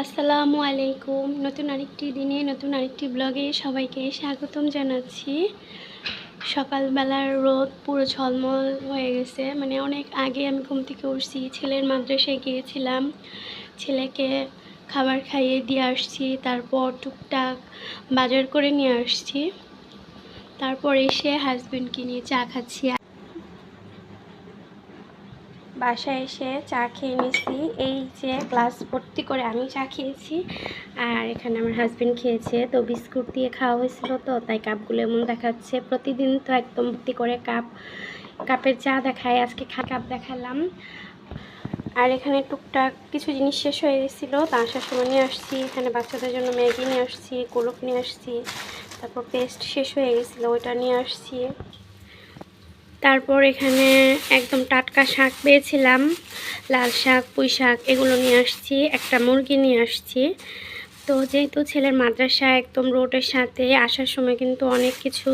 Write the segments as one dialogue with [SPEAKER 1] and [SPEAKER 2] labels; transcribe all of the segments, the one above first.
[SPEAKER 1] আসসালামু আলাইকুম। নতুন আরেকটি দিনে, নতুন আরেকটি ব্লগে সবাইকে স্বাগতম জানাচ্ছি। সকালবেলার রোদ পুরো ঝলমল হয়ে গেছে। মানে অনেক আগে আমি ঘুম থেকে উঠছি, ছেলের মাদ্রাসায় গিয়েছিলাম। ছেলেকে খাবার খাইয়ে দিয়ে আসছি, তারপর টুকটাক বাজার করে নিয়ে আসছি। তারপর এসে হাজবেন্ডকে নিয়ে চা খাচ্ছি। বাসায় এসে চা খেয়ে নিয়েছি এই যে গ্লাস ভর্তি করে আমি চা খেয়েছি। আর এখানে আমার হাজব্যান্ড খেয়েছে। তো বিস্কুট দিয়ে খাওয়া হয়েছিল তো, তাই কাপগুলো এমন দেখাচ্ছে। প্রতিদিন তো একদম ভর্তি করে কাপ, কাপের চা দেখায়। আজকে খা কাপ দেখালাম। আর এখানে টুকটাক কিছু জিনিস শেষ হয়ে গেছিল। তা আসার সময় নিয়ে আসছি। এখানে বাচ্চাদের জন্য ম্যাগি নিয়ে আসছি কোলক নিয়ে আসছি। তারপর পেস্ট শেষ হয়ে গেছিল, ওইটা নিয়ে আসছি। তারপর এখানে একদম টাটকা শাক পেয়েছিলাম। লাল শাক, পুঁই শাক, এগুলো নিয়ে আসছি, একটা মুরগি নিয়ে আসছি। তো যেহেতু ছেলের মাদ্রাসা একদম রোডের সাথে, আসার সময় কিন্তু অনেক কিছু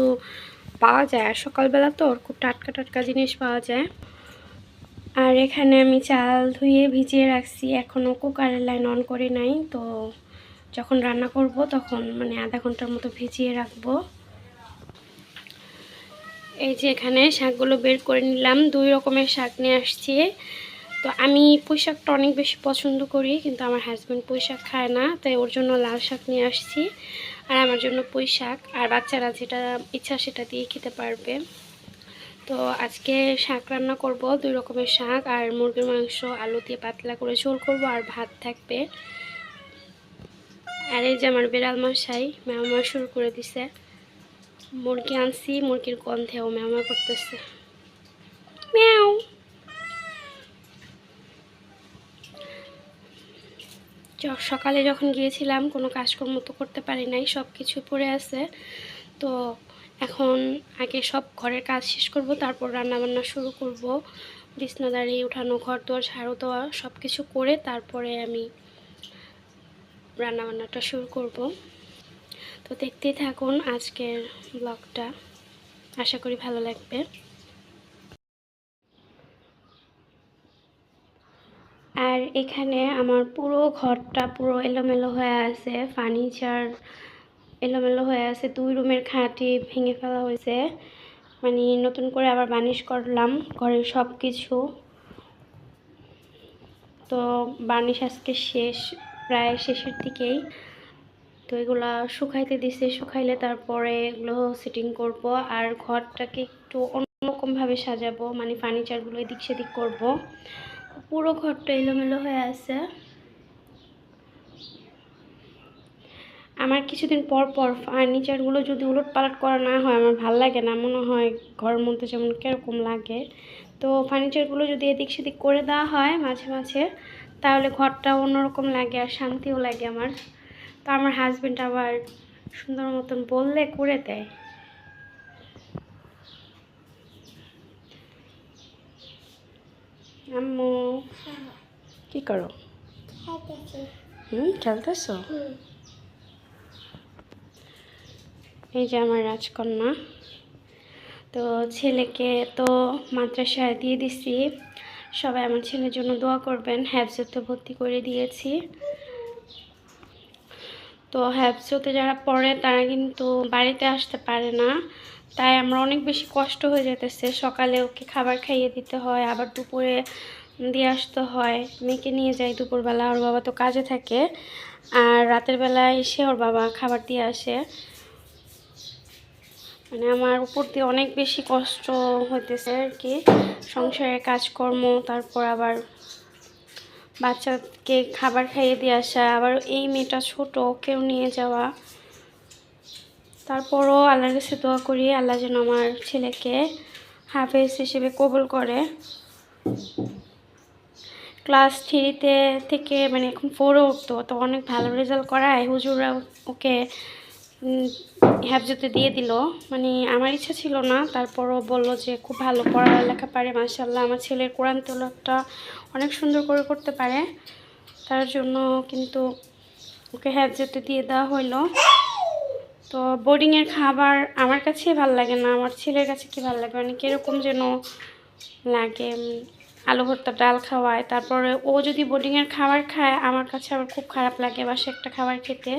[SPEAKER 1] পাওয়া যায়। আর সকালবেলা তো খুব টাটকা টাটকা জিনিস পাওয়া যায়। আর এখানে আমি চাল ধুয়ে ভিজিয়ে রাখছি। এখনও কুকারের লাইন অন করে নাই। তো যখন রান্না করব তখন মানে আধা ঘণ্টার মতো ভিজিয়ে রাখব। এই যে এখানে শাকগুলো বের করে নিলাম। দুই রকমের শাক নিয়ে আসছি। তো আমি পুঁই শাকটা অনেক বেশি পছন্দ করি, কিন্তু আমার হাজব্যান্ড পুঁই শাক খায় না, তাই ওর জন্য লাল শাক নিয়ে আসছি। আর আমার জন্য পুঁই শাক। আর বাচ্চারা যেটা ইচ্ছা সেটা দিয়ে খেতে পারবে। তো আজকে শাক রান্না করব, দুই রকমের শাক। আর মুরগির মাংস, আলু দিয়ে পাতলা করে ঝোল করব, আর ভাত থাকবে। আর এই যে আমার বিড়াল মশাই ম্যামা শুরু করে দিছে। মুরগি আনছি, মুরগির গন্ধেও ম্যামা করতেছে। ম্যাও। সকালে যখন গিয়েছিলাম, কোনো কাজকর্ম তো করতে পারি নাই সব কিছু পড়ে আছে। তো এখন আগে সব ঘরের কাজ শেষ করব, তারপর রান্নাবান্না শুরু করব। বিছনাদারি, উঠানো ঘর দোয়ার ঝাড়ু দেওয়া সব কিছু করে তারপরে আমি রান্নাবান্নাটা শুরু করব। তো দেখতেই থাকুন আজকের ব্লগটা আশা করি ভালো লাগবে। আর এখানে আমার পুরো ঘরটা পুরো এলোমেলো হয়ে আছে ফার্নিচার এলোমেলো হয়ে আছে, দুই রুমের খাটই ভেঙে ফেলা হয়েছে। মানে নতুন করে আবার বানিশ করলাম, ঘরের সব কিছু তো বার্নিশ আজকে শেষ, প্রায় শেষের দিকেই। তো এগুলা শুকাইতে দিছে, শুকাইলে তারপরে এগুলো সেটিং করব আর ঘরটাকে একটু অন্যরকমভাবে সাজাবো মানে ফার্নিচারগুলো এদিক সেদিক করব। পুরো ঘরটা এলোমেলো হয়ে আছে। আমার কিছুদিন পর পর ফার্নিচারগুলো যদি উলট পালট করা না হয়, আমার ভালো লাগে না, মনে হয় ঘরের মধ্যে যেমন কীরকম লাগে। তো ফার্নিচারগুলো যদি এদিক সেদিক করে দেওয়া হয় মাঝে মাঝে, তাহলে ঘরটা অন্যরকম লাগে আর শান্তিও লাগে আমার। তো আমার হাজব্যান্ড আবার সুন্দর মতন বললে করে দেয়। আম্মু কি করো? হুম খেলতেছো? এই যে আমার রাজকন্যা। তো ছেলেকে তো মাদ্রাসায় দিয়ে দিছি। সবাই আমার ছেলের জন্য দোয়া করবেন হ্যাবজতে ভর্তি করে দিয়েছি। তো হ্যাবজতে যারা পড়ে, তারা কিন্তু বাড়িতে আসতে পারে না। তাই আমরা অনেক বেশি কষ্ট হয়ে যেতেছে সকালে ওকে খাবার খাইয়ে দিতে হয়, আবার দুপুরে দিয়ে আসতে হয়। মেয়েকে নিয়ে যাই দুপুরবেলা, ওর বাবা তো কাজে থাকে। আর রাতের বেলা এসে ওর বাবা খাবার দিয়ে আসে। মানে আমার উপর দিয়ে অনেক বেশি কষ্ট হইতেছে আর কি। সংসারের কাজকর্ম, তারপর আবার বাচ্চাকে খাবার খাইয়ে দিয়ে আসা, আবার এই মেয়েটা ছোট কেউ নিয়ে যাওয়া। তারপরও আল্লাহর কাছে দোয়া করি, আল্লাহ যেন আমার ছেলেকে হাফেজ হিসেবে কবুল করে। ক্লাস থ্রিতে থেকে মানে এখন ফোরে উঠতো, তো অনেক ভালো রেজাল্ট করায়। হুজুরা ওকে হ্যাবজতে দিয়ে দিল। মানে আমার ইচ্ছা ছিল না, তারপরও বলল যে খুব ভালো পড়ালেখা পারে মাসাল্লাহ আমার ছেলের কোরআন তোলাটা অনেক সুন্দর করে করতে পারে। তার জন্য কিন্তু ওকে হ্যাবজতে দিয়ে দেওয়া হইল। তো বোর্ডিংয়ের খাবার আমার কাছে ভালো লাগে না, আমার ছেলের কাছে কি ভালো লাগে? মানে কীরকম যেন লাগে আলু ভর্তা, ডাল খাওয়ায়। তারপরে ও যদি বোর্ডিংয়ের খাবার খায়, আমার কাছে আবার খুব খারাপ লাগে বাসে একটা খাবার খেতে।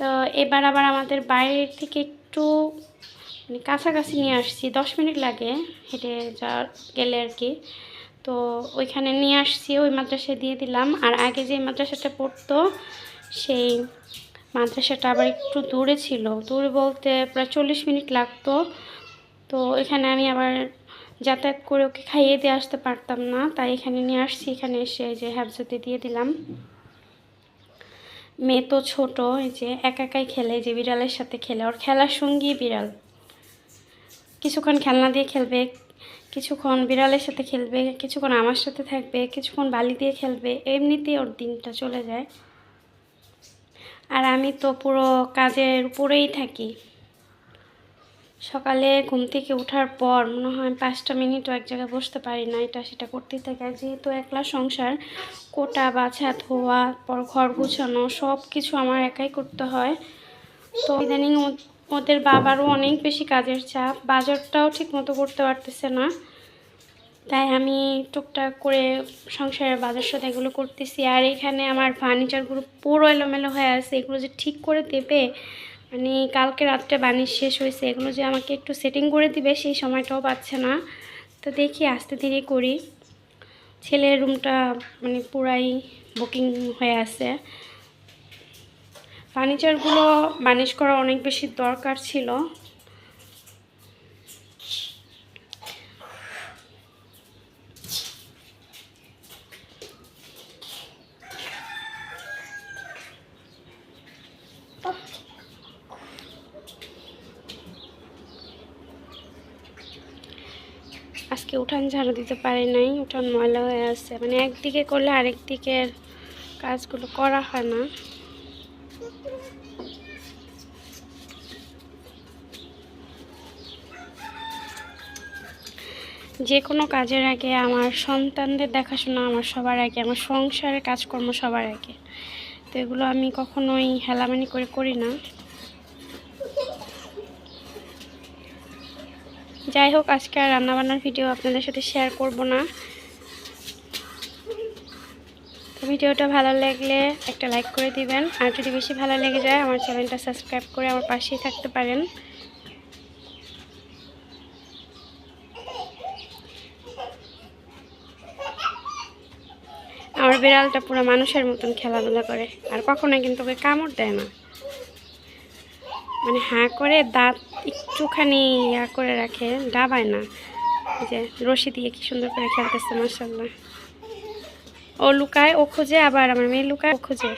[SPEAKER 1] তো এবার আবার আমাদের বাইরের থেকে একটু মানে কাছাকাছি নিয়ে আসছি, দশ মিনিট লাগে হেঁটে যা গেলে আর কি। তো ওইখানে নিয়ে আসছি, ওই মাদ্রাসায় দিয়ে দিলাম। আর আগে যে মাদ্রাসাটা পড়তো, সেই মাদ্রাসাটা আবার একটু দূরে ছিল। দূরে বলতে প্রায় চল্লিশ মিনিট লাগতো। তো এখানে আমি আবার যাতায়াত করে ওকে খাইয়ে দিয়ে আসতে পারতাম না। তাই এখানে নিয়ে আসছি। এখানে এসে যে হ্যাবজতে দিয়ে দিলাম। মেয়ে তো ছোটো, এই যে একা একাই খেলে যে বিড়ালের সাথে খেলে, ওর খেলার সঙ্গী বিড়াল। কিছুক্ষণ খেলনা দিয়ে খেলবে, কিছুক্ষণ বিড়ালের সাথে খেলবে, কিছুক্ষণ আমার সাথে থাকবে, কিছুক্ষণ বালি দিয়ে খেলবে, এমনিতেই ওর দিনটা চলে যায়। আর আমি তো পুরো কাজের উপরেই থাকি। সকালে ঘুম থেকে ওঠার পর মনে হয় পাঁচটা মিনিটও এক জায়গায় বসতে পারি না, এটা সেটা করতেই থাকে। যেহেতু একলা সংসার, কোটা বাছা ধোয়া পর ঘর গুছানো সব কিছু আমার একাই করতে হয়। তো ইদানিং ওদের বাবারও অনেক বেশি কাজের চাপ, বাজারটাও ঠিক মতো করতে পারতেছে না। তাই আমি টুকটাক করে সংসারের বাজার সাথে এগুলো করতেছি। আর এখানে আমার ফার্নিচারগুলো পুরো এলোমেলো হয়ে আছে, এগুলো যে ঠিক করে দেবে মানে কালকে রাত্রে বানিশ শেষ হয়েছে, এগুলো যে আমাকে একটু সেটিং করে দিবে সেই সময়টাও পাচ্ছে না। তো দেখি আস্তে ধীরে করি। ছেলের রুমটা মানে পুরাই বুকিং হয়ে আছে। ফার্নিচারগুলো বানিশ করা অনেক বেশি দরকার ছিল। আজকে উঠান ঝাড়ু দিতে পারি নাই, উঠান ময়লা হয়ে আছে। মানে একদিকে করলে আরেক দিকের কাজগুলো করা হয় না। যে কোনো কাজের আগে আমার সন্তানদের দেখাশোনা আমার সবার আগে, আমার সংসারের কাজকর্ম সবার আগে। তো এগুলো আমি কখনোই হেলামানি করে করি না। যাই হোক, আজকে আর রান্নাবান্নার ভিডিও আপনাদের সাথে শেয়ার করব না। ভিডিওটা ভালো লাগলে একটা লাইক করে দিবেন। আর যদি বেশি ভালো লেগে যায়, আমার চ্যানেলটা সাবস্ক্রাইব করে আমার পাশেই থাকতে পারেন। আমার বিড়ালটা পুরো মানুষের মতন খেলাধুলা করে, আর কখনোই কিন্তু ওকে কামড় দেয় না। মানে হাঁ করে দাঁত একটুখানি ইয়া করে রাখে ডাবায় না। যে রশি দিয়ে কি সুন্দর করে খেলতেছে মাসাল্লাহ ও লুকায়, ও খোঁজে আবার, আমার মেয়ে লুকায়, ও খোঁজে।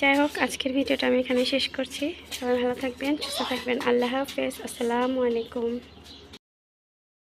[SPEAKER 1] যাই হোক, আজকের ভিডিওটা আমি এখানে শেষ করছি। সবাই ভালো থাকবেন, সুস্থ থাকবেন। আল্লাহ হাফেজ, আসসালামু আলাইকুম।